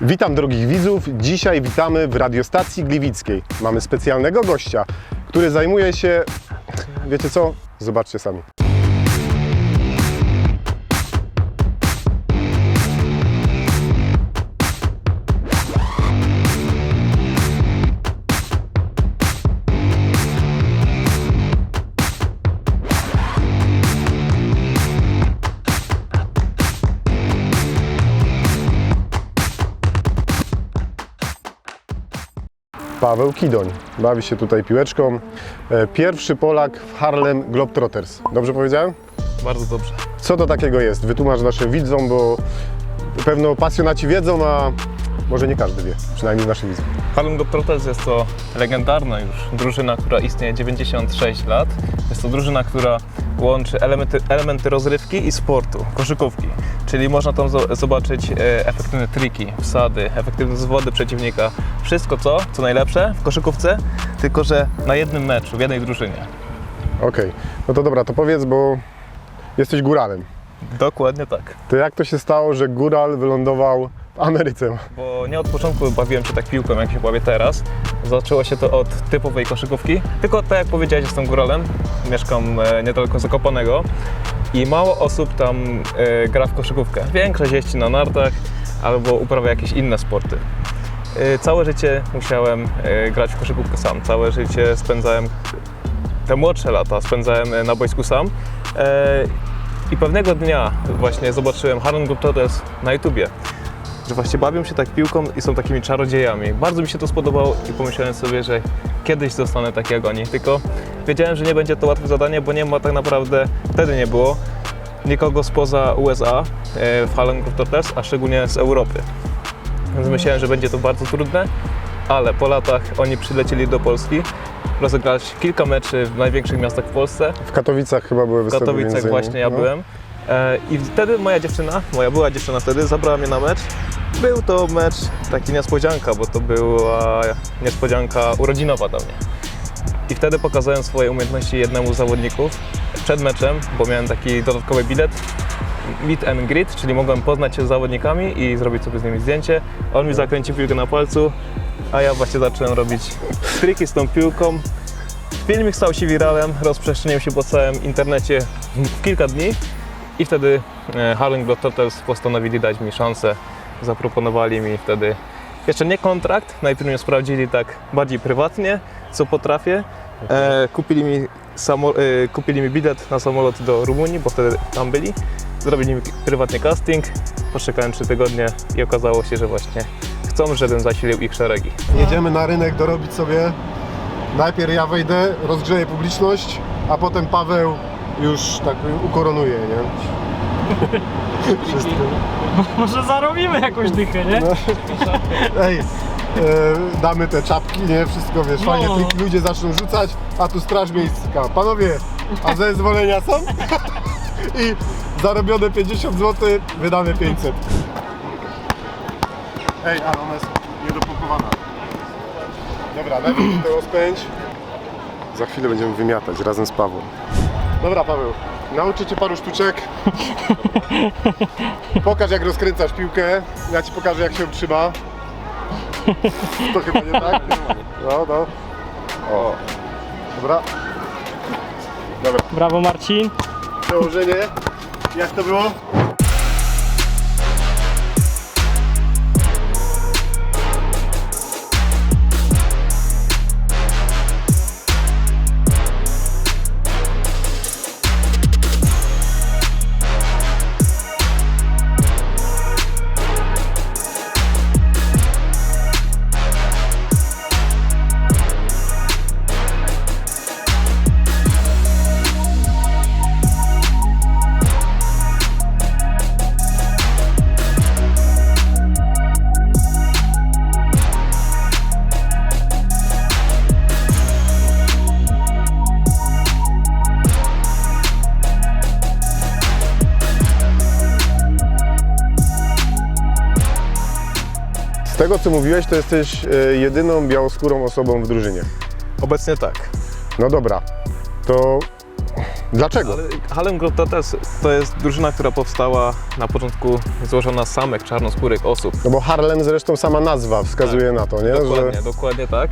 Witam drogich widzów. Dzisiaj witamy w radiostacji Gliwickiej. Mamy specjalnego gościa, który zajmuje się. Wiecie co? Zobaczcie sami. Paweł Kidoń. Bawi się tutaj piłeczką. E, Pierwszy Polak w Harlem Globetrotters. Dobrze powiedziałem? Bardzo dobrze. Co to takiego jest? Wytłumacz naszym widzom, bo pewno pasjonaci wiedzą, a może nie każdy wie, przynajmniej z naszych widzów. Harlem Globetrotters jest to legendarna już drużyna, która istnieje 96 lat. Jest to drużyna, która łączy elementy, elementy rozrywki i sportu, koszykówki. Czyli można tam zo- zobaczyć e, efektywne triki, wsady, efektywne zwody przeciwnika. Wszystko to, co najlepsze w koszykówce, tylko że na jednym meczu, w jednej drużynie. Okej, no to dobra, to powiedz, bo jesteś góralem. Dokładnie tak. To jak to się stało, że góral wylądował Ameryce? Bo nie od początku bawiłem się tak piłką, jak się bawię teraz. Zaczęło się to od typowej koszykówki. Tylko tak jak powiedziałeś, jestem góralem. Mieszkam e, niedaleko Zakopanego i mało osób tam e, gra w koszykówkę. Większość jeździ na nartach albo uprawia jakieś inne sporty. E, Całe życie musiałem grać w koszykówkę sam. Całe życie spędzałem, te młodsze lata spędzałem na boisku sam. I pewnego dnia właśnie zobaczyłem Harlem Globetrotters na YouTubie że właśnie bawią się tak piłką i są takimi czarodziejami. Bardzo mi się to spodobało i pomyślałem sobie, że kiedyś zostanę tak jak oni. Tylko wiedziałem, że nie będzie to łatwe zadanie, bo nie ma tak naprawdę, wtedy nie było nikogo spoza USA e, w Harlem Globetrotters, a szczególnie z Europy. Więc myślałem, że będzie to bardzo trudne, ale po latach oni przylecieli do Polski, rozegrać kilka meczy w największych miastach w Polsce. W Katowicach chyba były W występy Katowicach między innymi. właśnie ja No. byłem. E, I wtedy moja dziewczyna, moja była dziewczyna wtedy, zabrała mnie na mecz. Był to mecz taki niespodzianka, bo to była niespodzianka urodzinowa dla mnie. I wtedy pokazałem swoje umiejętności jednemu z zawodników przed meczem, bo miałem taki dodatkowy bilet meet and greet, czyli mogłem poznać się z zawodnikami i zrobić sobie z nimi zdjęcie. On mi zakręcił piłkę na palcu, a ja właśnie zacząłem robić triki z tą piłką. Filmik stał się wiralem, rozprzestrzenił się po całym internecie w kilka dni i wtedy e, Harlem Globetrotters postanowili dać mi szansę. Zaproponowali mi wtedy jeszcze nie kontrakt, najpierw mnie sprawdzili tak bardziej prywatnie, co potrafię. E, kupili, mi samo, e, kupili mi bilet na samolot do Rumunii, bo wtedy tam byli. Zrobili mi prywatny casting, poczekałem 3 tygodnie i okazało się, że właśnie chcą, żebym zasilił ich szeregi. Jedziemy na rynek dorobić sobie. Najpierw ja wejdę, rozgrzeję publiczność, a potem Paweł już tak ukoronuje, nie? Wszystko. Może zarobimy jakąś dychę, nie? Ej, e, damy te czapki, nie? Wszystko wiesz, No. fajnie, tych ludzie zaczną rzucać, a tu straż miejska. Panowie, a zezwolenia są? I zarobione 50 zł, wydane 500. Ej, ale ona jest niedopompowana. Dobra, najpierw to rozpędź. Za chwilę będziemy wymiatać razem z Pawłem. Dobra, Paweł, nauczę Cię paru sztuczek. Pokaż jak rozkręcasz piłkę, ja Ci pokażę jak się trzyma. To chyba nie tak? No, no. O. Dobra. Dobra, Brawo Marcin. przełożenie. Jak to było? Tego co mówiłeś, to jesteś e, jedyną białoskórą osobą w drużynie. Obecnie tak. No dobra, to Dlaczego? Ale Harlem Globetrotters to jest drużyna, która powstała na początku złożona z samych czarnoskórych osób. No bo Harlem zresztą sama nazwa wskazuje na to, nie? Dokładnie, dokładnie tak.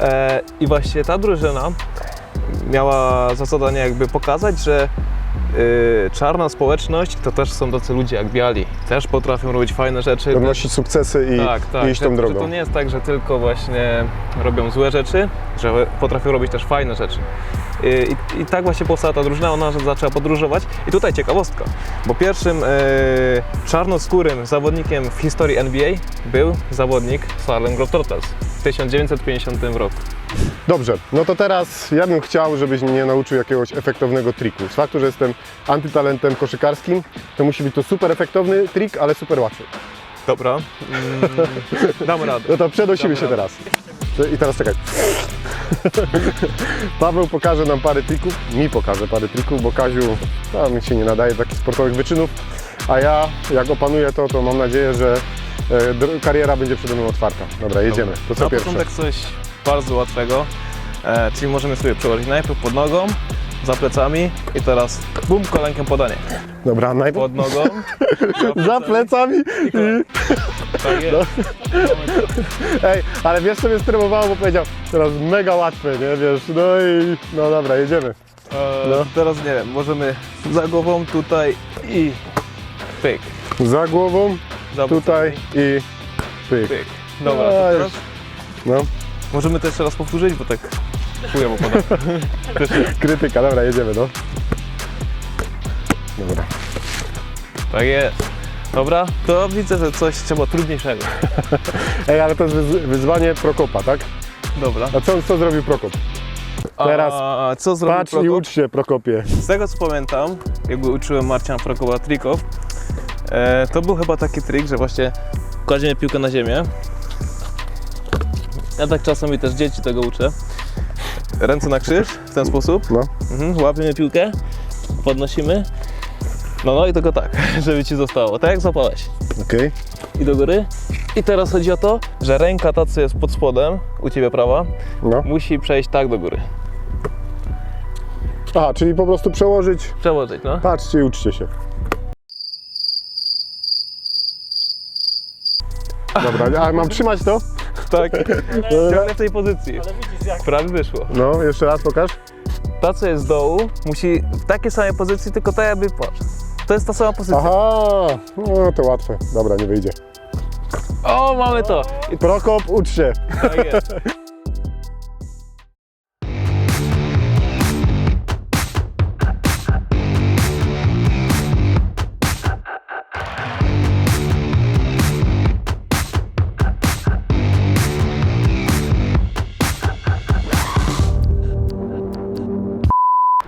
E, I właśnie ta drużyna miała za zadanie jakby pokazać, że y, czarna społeczność to też są tacy ludzie jak biali. Też potrafią robić fajne rzeczy. Odnosić sukcesy i, tak, tak. i iść że, tą Że to drogą. nie jest tak, że tylko właśnie robią złe rzeczy, że potrafią robić też fajne rzeczy. I, i, i tak właśnie powstała ta drużyna, ona zaczęła podróżować. I tutaj ciekawostka, bo pierwszym e, czarnoskórym zawodnikiem w historii NBA był zawodnik z Harlem Globetrotters w 1950 roku. Dobrze, no to teraz ja bym chciał, żebyś mnie nauczył jakiegoś efektownego triku. Z faktu, że jestem antytalentem koszykarskim, to musi być to super efektowny trik, ale super łatwy. Dobra, mm, damy radę. No to przenosimy Dobra. się teraz. I teraz czekaj. Paweł pokaże nam parę trików, mi pokaże parę trików, bo Kaziu tam się nie nadaje do takich sportowych wyczynów, a ja jak opanuję to, to mam nadzieję, że e, kariera będzie przede mną otwarta. Dobra, jedziemy. To co Na pierwsze? początek coś bardzo łatwego, e, czyli możemy sobie przełożyć najpierw pod nogą, za plecami i teraz bum, kolankiem podanie. Dobra, najpierw Pod nogą, za plecami i... tak jest. Ej, ale wiesz co mnie stremowało, bo powiedział, teraz mega łatwe, nie, wiesz, no i... No dobra, jedziemy. E, No. Teraz nie wiem, możemy za głową tutaj i pyk. Za głową, Za tutaj i pyk. pyk. Dobra, to No, teraz. No, możemy to jeszcze raz powtórzyć, bo tak chujowo podam. krytyka, dobra, jedziemy, no. Dobra. Tak jest. Dobra, to widzę, że coś trzeba trudniejszego. Ej, ale to jest wyz- wyzwanie Prokopa, tak? Dobra. A co, co zrobił Prokop? Teraz A, co zrobił Patrz i Prokop? ucz się, Prokopie. Z tego co pamiętam, jakby uczyłem Marcina Prokopa trików, e, to był chyba taki trik, że właśnie kładziemy piłkę na ziemię. Ja tak czasami też dzieci tego uczę. Ręce na krzyż w ten sposób. No. Mhm, łapiemy piłkę, podnosimy. No, no i tylko tak, żeby ci zostało. Tak jak zapałeś. Okej. I do góry. I teraz chodzi o to, że ręka ta, co jest pod spodem, u ciebie prawa, No. musi przejść tak do góry. Aha, czyli po prostu przełożyć. Przełożyć, no. Patrzcie i uczcie się. Dobra, a mam trzymać to? Tak. Ciągle w tej pozycji. Ale widzisz jak Prawie wyszło. No, jeszcze raz pokaż. Ta, co jest z dołu, musi w takiej samej pozycji, tylko tak jakby, patrz. To jest ta sama pozycja. Aha, no to łatwe. Dobra, nie wyjdzie. O, mamy to. I Prokop, ucz się. tak jest.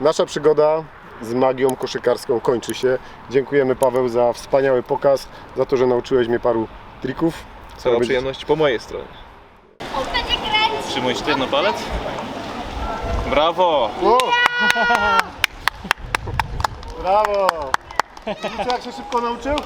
Nasza przygoda z magią koszykarską kończy się. Dziękujemy Paweł za wspaniały pokaz, za to, że nauczyłeś mnie paru trików. Cała robić? przyjemność po mojej stronie. Trzymuj sztywno palec. Brawo! O! Brawo! Widzicie jak się szybko nauczył?